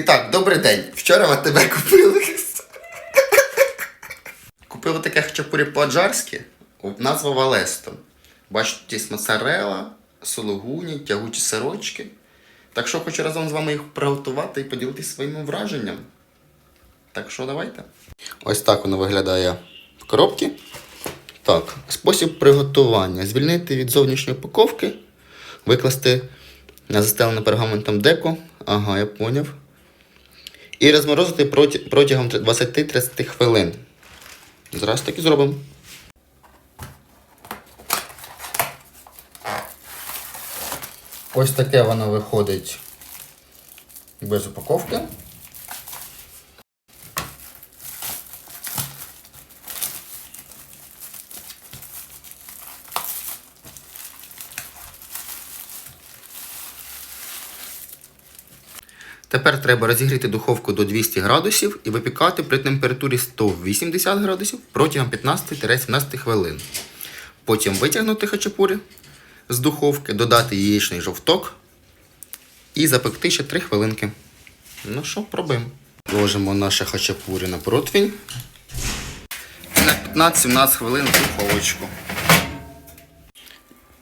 І так, добрий день. Вчора ми тебе купили. Купили таке хачапурі по-аджарськи, назва Валесто. Бачите, є моцарела, сулугуні, тягучі сирочки. Так що хочу разом з вами їх приготувати і поділитися своїми враженням. Так що давайте. Ось так воно виглядає в коробці. Так, спосіб приготування. Звільнити від зовнішньої упаковки, викласти на застелене пергаментом деко. Ага, я поняв. І розморозити протягом 20-30 хвилин. Зараз так і зробимо. Ось таке воно виходить без упаковки. Тепер треба розігріти духовку до 200 градусів і випікати при температурі 180 градусів протягом 15-17 хвилин. Потім витягнути хачапурі з духовки, додати яєчний жовток і запекти ще 3 хвилинки. Ну що, пробуємо. Ложимо наше хачапурі на противень. І на 15-17 хвилин в духовочку.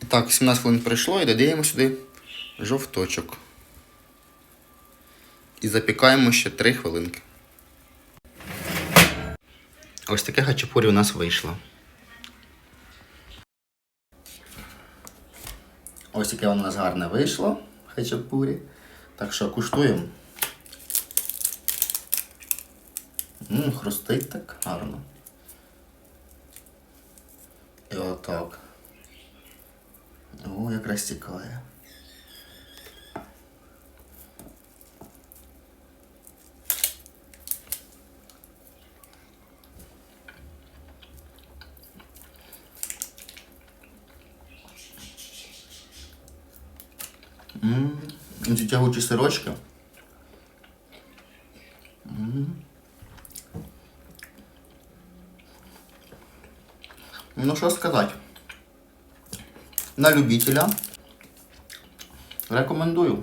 Так, 17 хвилин пройшло і додаємо сюди жовточок. І запікаємо ще 3 хвилинки. Ось таке хачапурі у нас вийшло. Ось таке у нас гарне вийшло хачапурі. Так що куштуємо. Ммм, хрустить так гарно. І отак. О, як розтікає. Ці тягучі сирочки. Ну, що сказати. На любителя рекомендую.